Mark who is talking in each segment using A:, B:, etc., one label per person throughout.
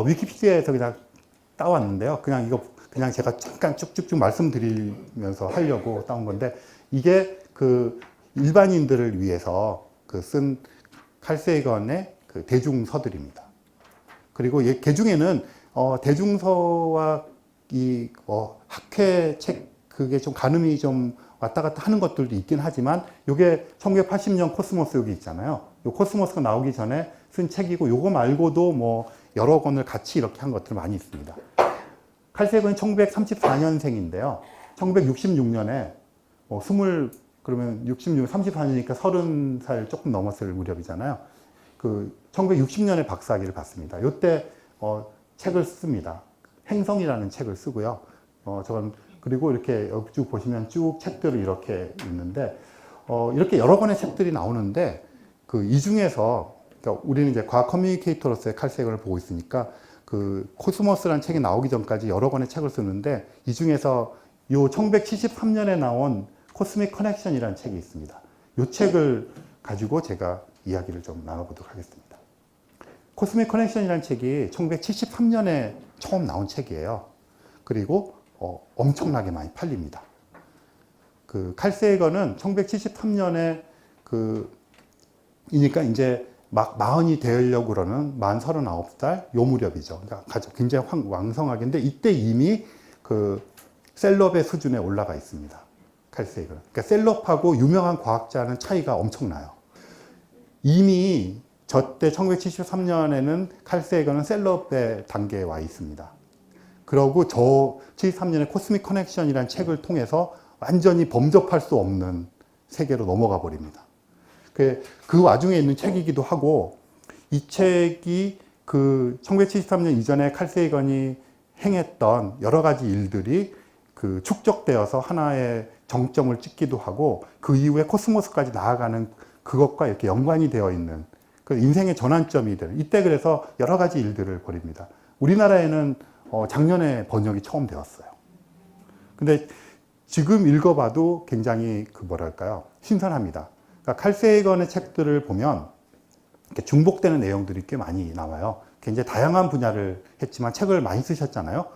A: 어, 위키피디아에서 그냥 따왔는데요. 그냥 이거 그냥 제가 잠깐 쭉쭉쭉 말씀드리면서 하려고 따온 건데 이게 그 일반인들을 위해서 그 쓴 칼세이건의 그 대중서들입니다. 그리고 이 개중에는 어, 대중서와 이 어, 학회 책 그게 좀 가늠이 좀 왔다 갔다 하는 것들도 있긴 하지만 이게 1980년 코스모스 여기 있잖아요. 요 코스모스가 나오기 전에 쓴 책이고 요거 말고도 뭐 여러 권을 같이 이렇게 한 것들 많이 있습니다. 칼색은 1934년생인데요. 1966년에 뭐 20, 그러면 66, 34년이니까 30살 조금 넘었을 무렵이잖아요. 그 1960년에 박사학위를 받습니다. 요때 어, 책을 씁니다. 행성이라는 책을 쓰고요. 어, 저건 그리고 이렇게 쭉 보시면 쭉 책들이 이렇게 있는데 어, 이렇게 여러 권의 책들이 나오는데 그 이 중에서 그러니까 우리는 이제 과학 커뮤니케이터로서의 칼색을 보고 있으니까 그 코스모스라는 책이 나오기 전까지 여러 권의 책을 쓰는데 이 중에서 요 1973년에 나온 코스믹 커넥션이라는 책이 있습니다. 이 책을 가지고 제가 이야기를 좀 나눠보도록 하겠습니다. 코스믹 커넥션이라는 책이 1973년에 처음 나온 책이에요. 그리고 어, 엄청나게 많이 팔립니다. 그 칼세이건은 1973년에 그 이니까 이제 막 마흔이 되려고 그러는 만 39살 요 무렵이죠. 그러니까 굉장히 황, 왕성하게인데 이때 이미 그 셀럽의 수준에 올라가 있습니다. 칼세이건. 그러니까 셀럽하고 유명한 과학자는 차이가 엄청나요. 이미 저때 1973년에는 칼세이건은 셀럽의 단계에 와 있습니다. 그러고 저 73년에 코스믹 커넥션이라는 책을 통해서 완전히 범접할 수 없는 세계로 넘어가 버립니다. 그, 그 와중에 있는 책이기도 하고 이 책이 그 1973년 이전에 칼세이건이 행했던 여러 가지 일들이 그 축적되어서 하나의 정점을 찍기도 하고 그 이후에 코스모스까지 나아가는 그것과 이렇게 연관이 되어 있는 그 인생의 전환점이 되는 이때 그래서 여러 가지 일들을 벌입니다. 우리나라에는 어, 작년에 번역이 처음 되었어요. 근데 지금 읽어봐도 굉장히 그 뭐랄까요 신선합니다. 그러니까 칼세이건의 책들을 보면 중복되는 내용들이 꽤 많이 나와요. 굉장히 다양한 분야를 했지만 책을 많이 쓰셨잖아요.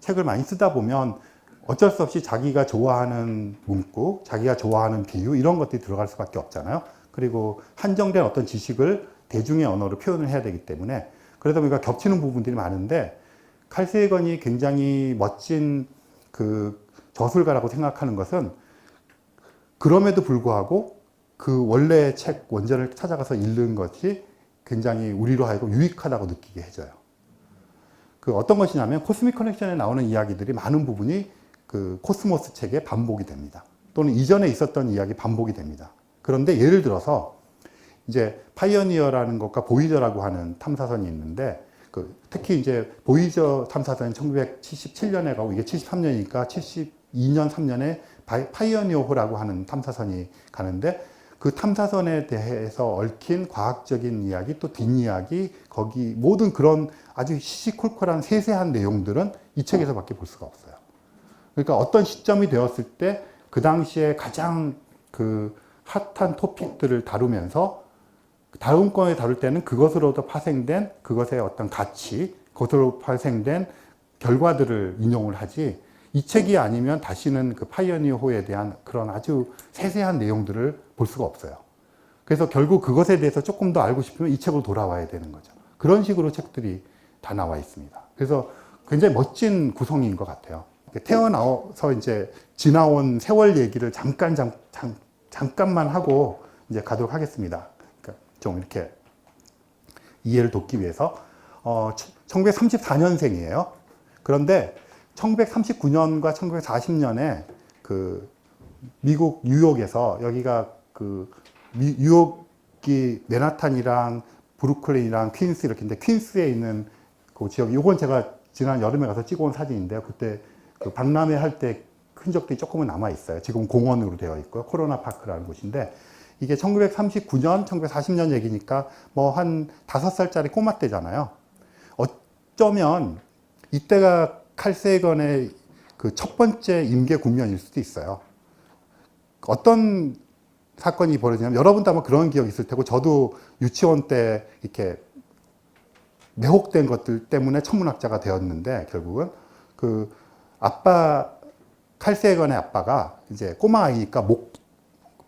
A: 책을 많이 쓰다 보면 어쩔 수 없이 자기가 좋아하는 문구, 자기가 좋아하는 비유 이런 것들이 들어갈 수밖에 없잖아요. 그리고 한정된 어떤 지식을 대중의 언어로 표현을 해야 되기 때문에 그러다 보니까 겹치는 부분들이 많은데 칼세이건이 굉장히 멋진 그 저술가라고 생각하는 것은 그럼에도 불구하고 그 원래의 책 원전을 찾아가서 읽는 것이 굉장히 우리로 하여금 유익하다고 느끼게 해줘요. 그 어떤 것이냐면 코스믹 커넥션에 나오는 이야기들이 많은 부분이 그 코스모스 책에 반복이 됩니다. 또는 이전에 있었던 이야기 반복이 됩니다. 그런데 예를 들어서 이제 파이어니어라는 것과 보이저라고 하는 탐사선이 있는데 그 특히 이제 보이저 탐사선이 1977년에 가고 이게 73년이니까 72년 3년에 파이어니어호라고 하는 탐사선이 가는데 그 탐사선에 대해서 얽힌 과학적인 이야기 또 뒷이야기 거기 모든 그런 아주 시시콜콜한 세세한 내용들은 이 책에서밖에 볼 수가 없어요. 그러니까 어떤 시점이 되었을 때 그 당시에 가장 그 핫한 토픽들을 다루면서 다음 건에 다룰 때는 그것으로부터 파생된 그것의 어떤 가치, 그것으로 파생된 결과들을 인용을 하지 이 책이 아니면 다시는 그 파이어니어호에 대한 그런 아주 세세한 내용들을 볼 수가 없어요. 그래서 결국 그것에 대해서 조금 더 알고 싶으면 이 책으로 돌아와야 되는 거죠. 그런 식으로 책들이 다 나와 있습니다. 그래서 굉장히 멋진 구성인 것 같아요. 태어나서 이제 지나온 세월 얘기를 잠깐 잠, 잠, 잠깐만 하고 이제 가도록 하겠습니다. 그러니까 좀 이렇게 이해를 돕기 위해서 어, 1934년생이에요. 그런데 1939년과 1940년에 그 미국 뉴욕에서 여기가 그 미, 뉴욕이 맨하탄이랑 브루클린이랑 퀸스 이렇게인데 퀸스에 있는 그 지역 이건 제가 지난 여름에 가서 찍어온 사진인데요. 그때 그 박람회 할 때 흔적들이 조금은 남아 있어요. 지금 공원으로 되어 있고요. 코로나 파크라는 곳인데 이게 1939년, 1940년 얘기니까 뭐 한 다섯 살짜리 꼬마 때잖아요. 어쩌면 이때가 칼세건의 그 첫 번째 임계 국면일 수도 있어요. 어떤 사건이 벌어지냐면 여러분도 아마 그런 기억 있을 테고 저도 유치원 때 이렇게 매혹된 것들 때문에 천문학자가 되었는데 결국은 그 아빠 칼세건의 아빠가 이제 꼬마 아이니까 목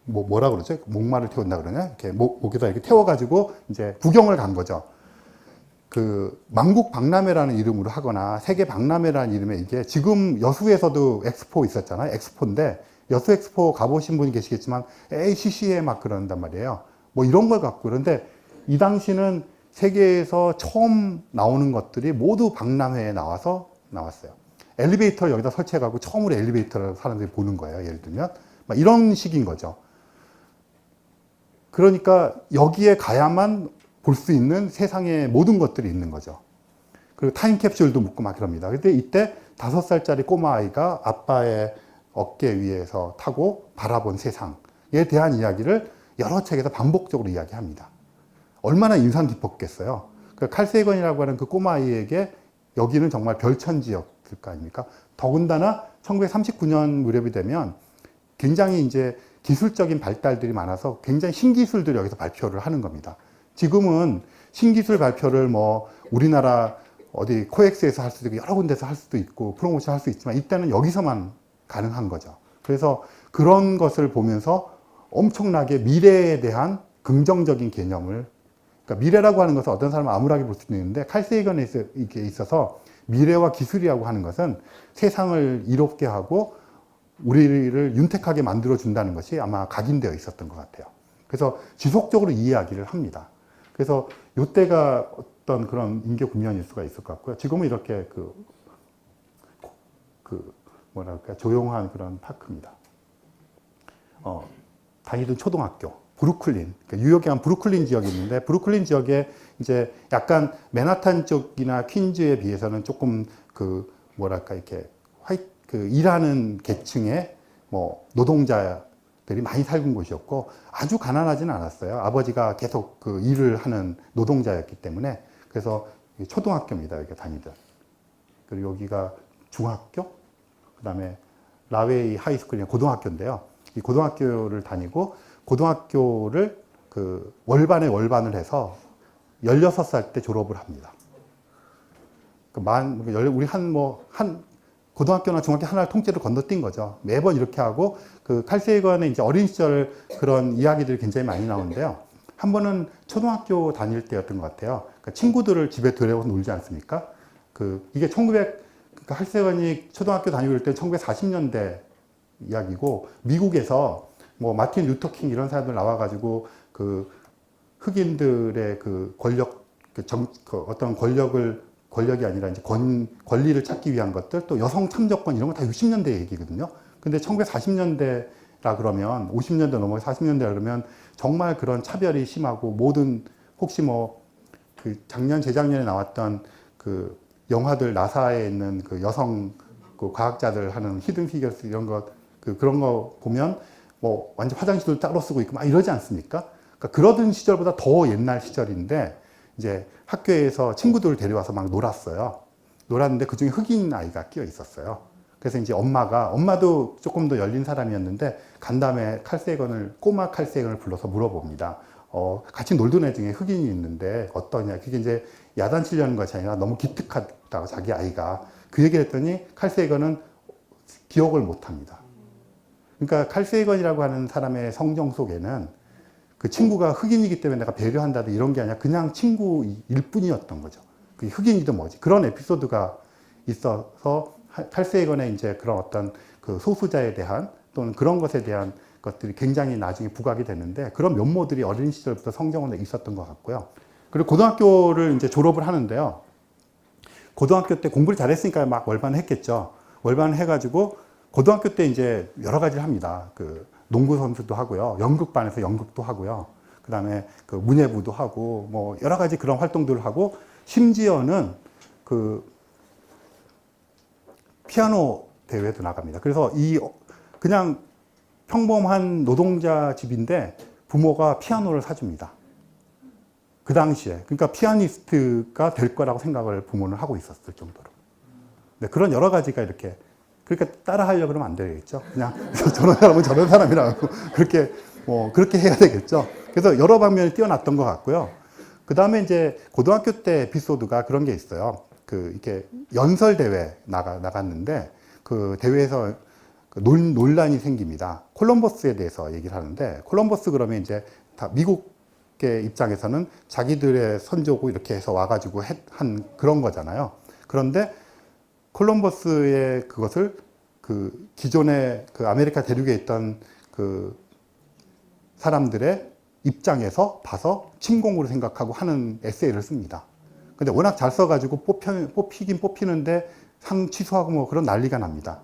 A: 뭐, 뭐라 그러죠? 목마를 태운다 그러냐? 이렇게 목, 목에다 이렇게 태워가지고 이제 구경을 간 거죠. 그 만국 박람회라는 이름으로 하거나 세계 박람회라는 이름에 이게 지금 여수에서도 엑스포 있었잖아요. 엑스포인데 여수 엑스포 가보신 분이 계시겠지만 ACC에 막 그런단 말이에요. 뭐 이런 걸 갖고 그런데 이 당시는 세계에서 처음 나오는 것들이 모두 박람회에 나와서 나왔어요. 엘리베이터를 여기다 설치해가지고 처음으로 엘리베이터를 사람들이 보는 거예요. 예를 들면 막 이런 식인 거죠. 그러니까 여기에 가야만 볼 수 있는 세상의 모든 것들이 있는 거죠. 그리고 타임캡슐도 묻고 막 그럽니다. 근데 이때 다섯 살짜리 꼬마 아이가 아빠의 어깨 위에서 타고 바라본 세상에 대한 이야기를 여러 책에서 반복적으로 이야기합니다. 얼마나 인상 깊었겠어요. 그 칼세건이라고 하는 그 꼬마 아이에게 여기는 정말 별천지였을 거 아닙니까? 더군다나 1939년 무렵이 되면 굉장히 이제 기술적인 발달들이 많아서 굉장히 신기술들을 여기서 발표를 하는 겁니다. 지금은 신기술 발표를 뭐 우리나라 어디 코엑스에서 할 수도 있고 여러 군데서 할 수도 있고 프로모션 할 수 있지만 이때는 여기서만 가능한 거죠. 그래서 그런 것을 보면서 엄청나게 미래에 대한 긍정적인 개념을 그러니까 미래라고 하는 것은 어떤 사람은 암울하게 볼 수도 있는데 칼세이건에 있어서 미래와 기술이라고 하는 것은 세상을 이롭게 하고 우리를 윤택하게 만들어 준다는 것이 아마 각인되어 있었던 것 같아요. 그래서 지속적으로 이 이야기를 합니다. 그래서 이때가 어떤 그런 인교 국면일 수가 있을 것 같고요. 지금은 이렇게 그, 그 뭐랄까 조용한 그런 파크입니다. 어, 다니던 초등학교 브루클린 그러니까 뉴욕에 한 브루클린 지역이 있는데 브루클린 지역에 이제 약간 맨하탄 쪽이나 퀸즈에 비해서는 조금 그 뭐랄까 이렇게 화이 그 일하는 계층의 뭐 노동자 들이 많이 살던 곳이었고 아주 가난하지는 않았어요. 아버지가 계속 그 일을 하는 노동자였기 때문에 그래서 초등학교입니다. 여기 다니던 그리고 여기가 중학교 그다음에 라웨이 하이스쿨이 고등학교인데요. 이 고등학교를 다니고 고등학교를 그 월반에 월반을 해서 16살 때 졸업을 합니다. 그 만, 우리 한 뭐, 한, 고등학교나 중학교 하나를 통째로 건너뛴 거죠. 매번 이렇게 하고, 그 칼세이건의 이제 어린 시절 그런 이야기들이 굉장히 많이 나오는데요. 한 번은 초등학교 다닐 때였던 것 같아요. 그러니까 친구들을 집에 데려와서 놀지 않습니까? 그, 이게 1900, 그러니까 할세건이 초등학교 다니고 그럴 때 1940년대 이야기고, 미국에서 뭐 마틴 루터킹 이런 사람들 나와가지고 그 흑인들의 그 권력, 그 정, 그 어떤 권력을 권력이 아니라 이제 권, 권리를 찾기 위한 것들 또 여성 참정권 이런 거 다 60년대 얘기거든요. 근데 1940년대라 그러면 50년대 넘어 40년대 그러면 정말 그런 차별이 심하고 모든 혹시 뭐 그 작년 재작년에 나왔던 그 영화들 나사에 있는 그 여성 그 과학자들 하는 히든 피겨스 이런 것 그 그런 거 보면 뭐 완전 화장실도 따로 쓰고 있고 막 이러지 않습니까? 그러니까 그러던 시절보다 더 옛날 시절인데 이제 학교에서 친구들을 데려와서 막 놀았어요. 놀았는데 그 중에 흑인 아이가 끼어 있었어요. 그래서 이제 엄마가 엄마도 조금 더 열린 사람이었는데 간 다음에 칼세건을 꼬마 칼세건을 불러서 물어봅니다. 어, 같이 놀던 애 중에 흑인이 있는데 어떠냐? 그게 이제 야단치려는 것이 아니라 너무 기특하다고 자기 아이가 그 얘기를 했더니 칼세건은 기억을 못 합니다. 그러니까 칼세이건이라고 하는 사람의 성정 속에는 그 친구가 흑인이기 때문에 내가 배려한다든 이런 게 아니라 그냥 친구일 뿐이었던 거죠. 그 흑인이든 뭐지. 그런 에피소드가 있어서 칼세이건의 이제 그런 어떤 그 소수자에 대한 또는 그런 것에 대한 것들이 굉장히 나중에 부각이 되는데 그런 면모들이 어린 시절부터 성경원에 있었던 것 같고요. 그리고 고등학교를 이제 졸업을 하는데요. 고등학교 때 공부를 잘했으니까 막 월반을 했겠죠. 월반을 해가지고 고등학교 때 이제 여러 가지를 합니다. 그 농구 선수도 하고요. 연극반에서 연극도 하고요. 그 다음에 그 문예부도 하고 뭐 여러 가지 그런 활동들을 하고 심지어는 그 피아노 대회도 나갑니다. 그래서 이 그냥 평범한 노동자 집인데 부모가 피아노를 사줍니다. 그 당시에. 그러니까 피아니스트가 될 거라고 생각을 부모는 하고 있었을 정도로. 네, 그런 여러 가지가 이렇게 그러니까 따라 하려고 그러면 안 되겠죠. 그냥 저런 사람은 저런 사람이라고 그렇게 뭐 그렇게 해야 되겠죠. 그래서 여러 방면이 뛰어났던 것 같고요. 그 다음에 이제 고등학교 때 에피소드가 그런 게 있어요. 그 이렇게 연설 대회 나가 나갔는데 그 대회에서 그 논, 논란이 생깁니다. 콜럼버스에 대해서 얘기를 하는데 콜럼버스 그러면 이제 다 미국의 입장에서는 자기들의 선조고 이렇게 해서 와가지고 했- 한 그런 거잖아요. 그런데 콜럼버스의 그것을 그 기존의 그 아메리카 대륙에 있던 그 사람들의 입장에서 봐서 침공으로 생각하고 하는 에세이를 씁니다. 근데 워낙 잘 써가지고 뽑혀, 뽑히긴 뽑히는데 상 취소하고 뭐 그런 난리가 납니다.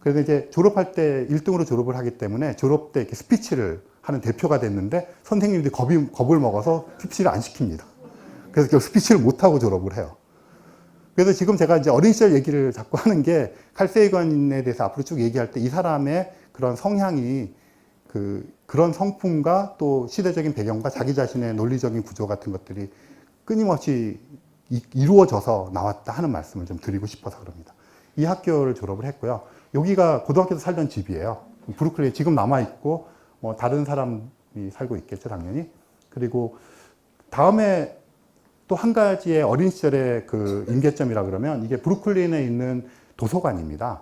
A: 그래서 이제 졸업할 때 1등으로 졸업을 하기 때문에 졸업 때 이렇게 스피치를 하는 대표가 됐는데 선생님들이 겁이, 겁을 먹어서 스피치를 안 시킵니다. 그래서 결국 스피치를 못하고 졸업을 해요. 그래서 지금 제가 이제 어린 시절 얘기를 자꾸 하는 게 칼세이건에 대해서 앞으로 쭉 얘기할 때 이 사람의 그런 성향이 그 그런 성품과 또 시대적인 배경과 자기 자신의 논리적인 구조 같은 것들이 끊임없이 이, 이루어져서 나왔다 하는 말씀을 좀 드리고 싶어서 그럽니다. 이 학교를 졸업을 했고요. 여기가 고등학교에서 살던 집이에요. 브루클린에 지금 남아 있고 뭐 다른 사람이 살고 있겠죠, 당연히. 그리고 다음에 또 한 가지의 어린 시절의 그 임계점이라 그러면 이게 브루클린에 있는 도서관입니다.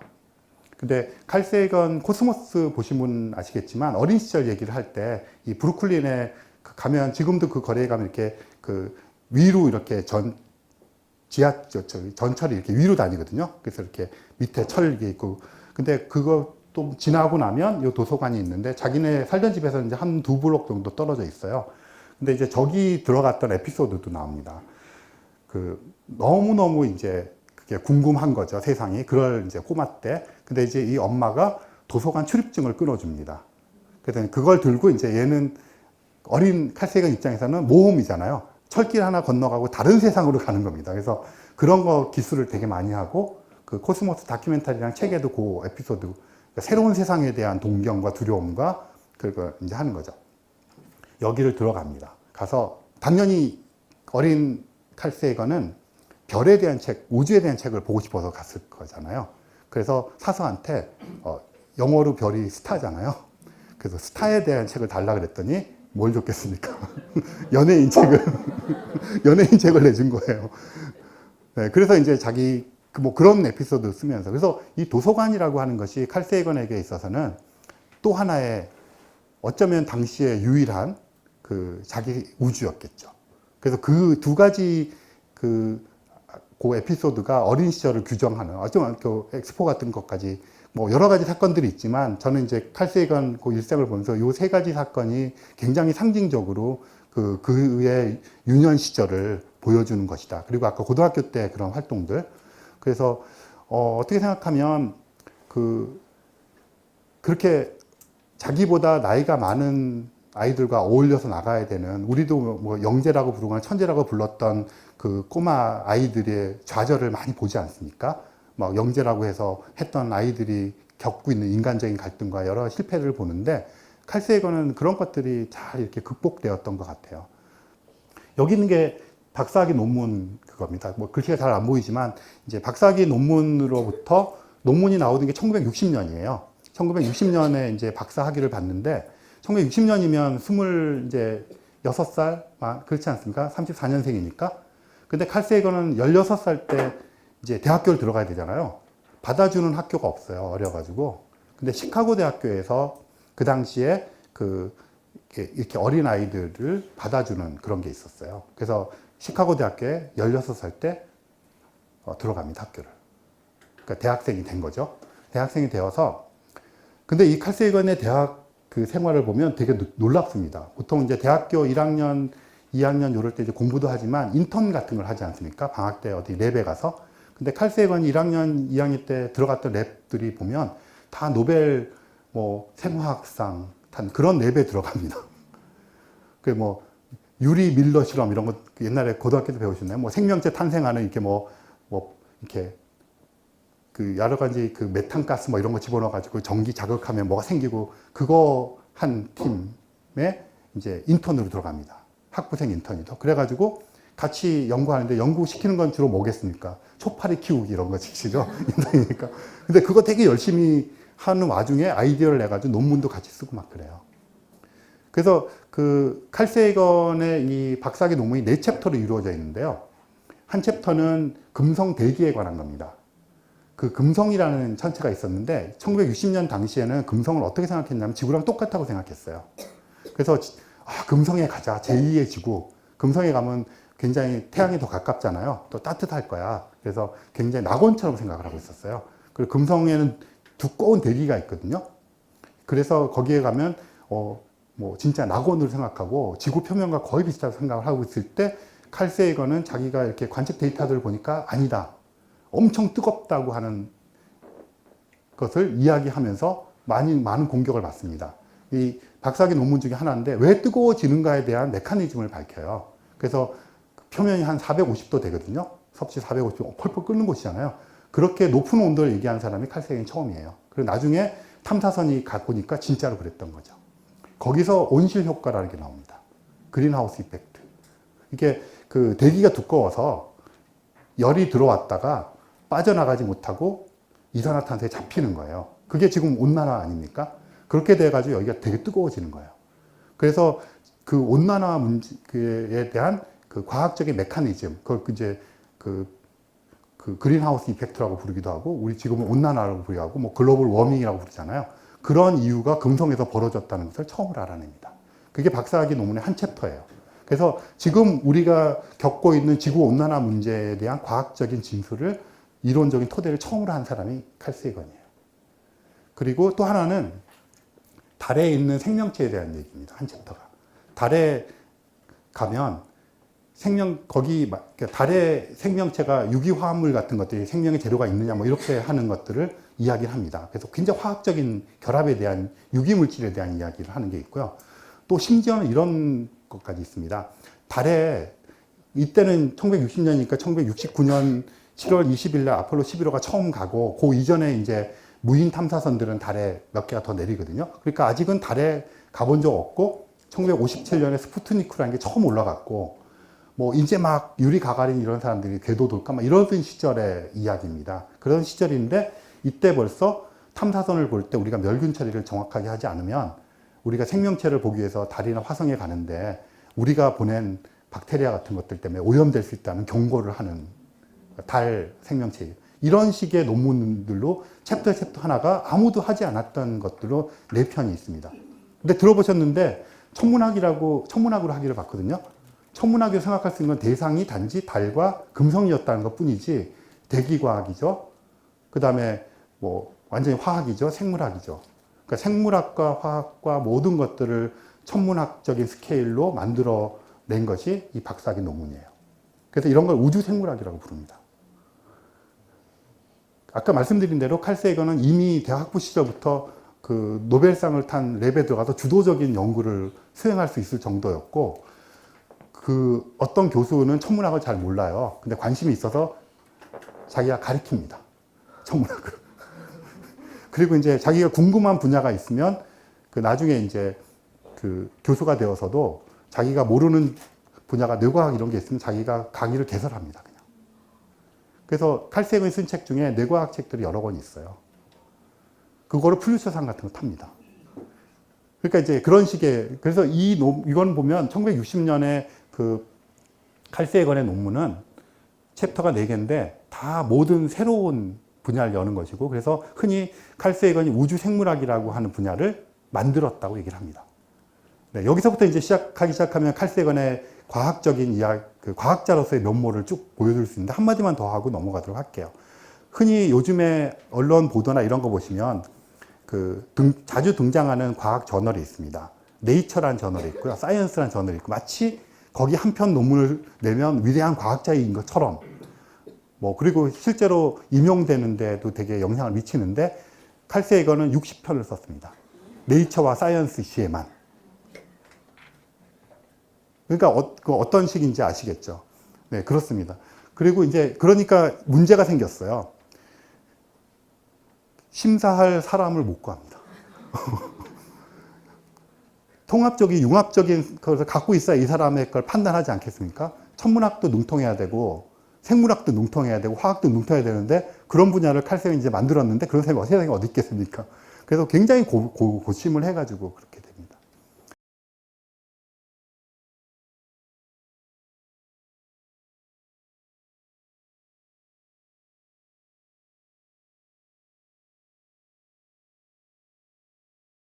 A: 근데 칼세이건 코스모스 보신 분 아시겠지만 어린 시절 얘기를 할 때 이 브루클린에 그 가면 지금도 그 거리에 가면 이렇게 그 위로 이렇게 전 지하 전철이 이렇게 위로 다니거든요. 그래서 이렇게 밑에 철 이게 있고 근데 그거 또 지나고 나면 이 도서관이 있는데 자기네 살던 집에서 이제 한 두 블록 정도 떨어져 있어요. 근데 이제 저기 들어갔던 에피소드도 나옵니다. 그 너무너무 이제 그게 궁금한 거죠, 세상이. 그럴 이제 꼬마 때. 근데 이제 이 엄마가 도서관 출입증을 끊어줍니다. 그래서 그걸 들고 이제 얘는 어린 칼세이건 입장에서는 모험이잖아요. 철길 하나 건너가고 다른 세상으로 가는 겁니다. 그래서 그런 거 기술을 되게 많이 하고 그 코스모스 다큐멘터리랑 책에도 그 에피소드 그러니까 새로운 세상에 대한 동경과 두려움과 그거 이제 하는 거죠. 여기를 들어갑니다. 가서 당연히 어린 칼세이건은 별에 대한 책, 우주에 대한 책을 보고 싶어서 갔을 거잖아요. 그래서 사서한테 어, 영어로 별이 스타잖아요. 그래서 스타에 대한 책을 달라 그랬더니 뭘 줬겠습니까? 연예인 책을 연예인 책을 내준 거예요. 네, 그래서 이제 자기 그뭐 그런 에피소드 쓰면서 그래서 이 도서관이라고 하는 것이 칼세이건에게 있어서는 또 하나의 어쩌면 당시에 유일한 그 자기 우주였겠죠. 그래서 그 두 가지 그, 그 에피소드가 어린 시절을 규정하는 어쩌면 그 엑스포 같은 것까지 뭐 여러 가지 사건들이 있지만 저는 이제 칼세이건 그 일생을 보면서 요 세 가지 사건이 굉장히 상징적으로 그 그의 유년 시절을 보여주는 것이다. 그리고 아까 고등학교 때 그런 활동들. 그래서 어, 어떻게 생각하면 그 그렇게 자기보다 나이가 많은 아이들과 어울려서 나가야 되는 우리도 뭐 영재라고 부르거나 천재라고 불렀던 그 꼬마 아이들의 좌절을 많이 보지 않습니까? 막 영재라고 해서 했던 아이들이 겪고 있는 인간적인 갈등과 여러 실패를 보는데 칼세이건은 그런 것들이 잘 이렇게 극복되었던 것 같아요. 여기 있는 게 박사학위 논문 그겁니다. 뭐 글씨가 잘 안 보이지만 이제 박사학위 논문으로부터 논문이 나오는 게 1960년이에요. 1960년에 이제 박사 학위를 받는데 1960년이면 스물 이제 여섯 살 그렇지 않습니까? 34년생이니까. 근데 칼세이건은 16살 때 이제 대학교를 들어가야 되잖아요. 받아주는 학교가 없어요. 어려가지고. 근데 시카고 대학교에서 그 당시에 그 이렇게, 이렇게 어린 아이들을 받아주는 그런 게 있었어요. 그래서 시카고 대학교에 16살 때 어, 들어갑니다. 학교를. 그러니까 대학생이 된 거죠. 대학생이 되어서 근데 이 칼세이건의 대학 그 생활을 보면 되게 노- 놀랍습니다. 보통 이제 대학교 1학년, 2학년 이럴 때 이제 공부도 하지만 인턴 같은 걸 하지 않습니까? 방학 때 어디 랩에 가서. 근데 칼세이건이 1학년, 2학년 때 들어갔던 랩들이 보면 다 노벨 뭐 생화학상 탄 그런 랩에 들어갑니다. 그뭐 유리 밀러 실험 이런 거 옛날에 고등학교 때 배우셨나요? 뭐 생명체 탄생하는 이렇게 뭐, 뭐 이렇게 그 여러 가지 그 메탄가스 뭐 이런 거 집어넣어 가지고 전기 자극하면 뭐가 생기고 그거 한 팀에 이제 인턴으로 들어갑니다. 학부생 인턴이죠. 그래 가지고 같이 연구하는데 연구 시키는 건 주로 뭐겠습니까? 초파리 키우기 이런 거 시키죠. 인턴이니까. 근데 그거 되게 열심히 하는 와중에 아이디어를 내 가지고 논문도 같이 쓰고 막 그래요. 그래서 그 칼세이건의 이 박사학위 논문이 네 챕터로 이루어져 있는데요. 한 챕터는 금성 대기에 관한 겁니다. 그 금성이라는 천체가 있었는데 1960년 당시에는 금성을 어떻게 생각했냐면 지구랑 똑같다고 생각했어요. 그래서 지- 아, 금성에 가자. 제2의 지구. 금성에 가면 굉장히 태양이 더 가깝잖아요. 또 따뜻할 거야. 그래서 굉장히 낙원처럼 생각을 하고 있었어요. 그리고 금성에는 두꺼운 대기가 있거든요. 그래서 거기에 가면 어, 뭐 진짜 낙원으로 생각하고 지구 표면과 거의 비슷하다고 생각을 하고 있을 때 칼세이건은 자기가 이렇게 관측 데이터들을 보니까 아니다. 엄청 뜨겁다고 하는 것을 이야기하면서 많이, 많은 공격을 받습니다. 이 박사학위 논문 중에 하나인데 왜 뜨거워지는가에 대한 메커니즘을 밝혀요. 그래서 표면이 한 450도 되거든요. 섭씨 450도 펄펄 끓는 곳이잖아요. 그렇게 높은 온도를 얘기한 사람이 칼세이건이 처음이에요. 그리고 나중에 탐사선이 가보니까 진짜로 그랬던 거죠. 거기서 온실 효과라는 게 나옵니다. 그린하우스 이펙트. 이게 그 대기가 두꺼워서 열이 들어왔다가 빠져나가지 못하고 이산화탄소에 잡히는 거예요. 그게 지금 온난화 아닙니까? 그렇게 돼가지고 여기가 되게 뜨거워지는 거예요. 그래서 그 온난화 문제에 대한 그 과학적인 메커니즘, 그 이제 그, 그 그린하우스 이펙트라고 부르기도 하고, 우리 지금은 온난화라고 부르기도 하고, 뭐 글로벌 워밍이라고 부르잖아요. 그런 이유가 금성에서 벌어졌다는 것을 처음으로 알아냅니다. 그게 박사학위 논문의 한 챕터예요. 그래서 지금 우리가 겪고 있는 지구 온난화 문제에 대한 과학적인 진술을 이론적인 토대를 처음으로 한 사람이 칼세이건이에요. 그리고 또 하나는 달에 있는 생명체에 대한 얘기입니다. 한 챕터가. 달에 가면 생명 거기 마- 그러니까 달의 생명체가 유기화합물 같은 것들이 생명의 재료가 있느냐 뭐 이렇게 하는 것들을 이야기를 합니다. 그래서 굉장히 화학적인 결합에 대한 유기물질에 대한 이야기를 하는 게 있고요. 또 심지어는 이런 것까지 있습니다. 달에 이때는 1960년이니까 1969년 7월 20일 날 아폴로 11호가 처음 가고 그 이전에 이제 무인 탐사선들은 달에 몇 개가 더 내리거든요. 그러니까 아직은 달에 가본 적 없고 1957년에 스푸트니크라는 게 처음 올라갔고 뭐 이제 막 유리 가가린 이런 사람들이 궤도 돌까 막 이러던 시절의 이야기입니다. 그런 시절인데 이때 벌써 탐사선을 볼 때 우리가 멸균 처리를 정확하게 하지 않으면 우리가 생명체를 보기 위해서 달이나 화성에 가는데 우리가 보낸 박테리아 같은 것들 때문에 오염될 수 있다는 경고를 하는 달 생명체 이런 식의 논문들로 챕터 챕터 하나가 아무도 하지 않았던 것들로 네 편이 있습니다. 근데 들어보셨는데 천문학이라고 천문학으로 하기를 봤거든요. 천문학을 생각할 수 있는 건 대상이 단지 달과 금성이었다는 것 뿐이지 대기과학이죠. 그 다음에 뭐 완전히 화학이죠. 생물학이죠. 그러니까 생물학과 화학과 모든 것들을 천문학적인 스케일로 만들어 낸 것이 이 박사학위 논문이에요. 그래서 이런 걸 우주 생물학이라고 부릅니다. 아까 말씀드린 대로 칼세이건은 이미 대학부 시절부터 그 노벨상을 탄 들어가서 주도적인 연구를 수행할 수 있을 정도였고 그 어떤 교수는 천문학을 잘 몰라요. 근데 관심이 있어서 자기가 가르칩니다. 천문학을. 그리고 이제 자기가 궁금한 분야가 있으면 그 나중에 이제 그 교수가 되어서도 자기가 모르는 분야가 뇌과학 이런 게 있으면 자기가 강의를 개설합니다. 그래서 칼세이건이 쓴책 중에 뇌과학 책들이 여러 권 있어요. 그거를 퓰리처상 같은 거 탑니다. 그러니까 이제 그런 식의 그래서 이 논, 이건 보면 1960년에 그 칼세이건의 논문은 챕터가 4개인데 다 모든 새로운 분야를 여는 것이고 그래서 흔히 칼세이건이 우주 생물학이라고 하는 분야를 만들었다고 얘기를 합니다. 네, 여기서부터 이제 시작하기 시작하면 칼세건의 과학적인 이야, 그 과학자로서의 면모를 쭉 보여줄 수 있는데 한마디만 더 하고 넘어가도록 할게요. 흔히 요즘에 언론 보도나 이런 거 보시면 그 등- 자주 등장하는 과학 저널이 있습니다. 네이처라는 저널이 있고요. 사이언스라는 저널이 있고 마치 거기 한 편 논문을 내면 위대한 과학자인 것처럼 뭐 그리고 실제로 임용되는데도 되게 영향을 미치는데 칼세이건은 60편을 썼습니다. 네이처와 사이언스 시에만. 그러니까 어, 그 어떤 식인지 아시겠죠? 네, 그렇습니다. 그리고 이제 그러니까 문제가 생겼어요. 심사할 사람을 못 구합니다. 통합적인 융합적인 것을 갖고 있어야 이 사람의 걸 판단하지 않겠습니까? 천문학도 능통해야 되고 생물학도 능통해야 되고 화학도 능통해야 되는데 그런 분야를 칼세이 이제 만들었는데 그런 세상에 어디 있겠습니까? 그래서 굉장히 고, 고, 고심을 해가지고 그렇게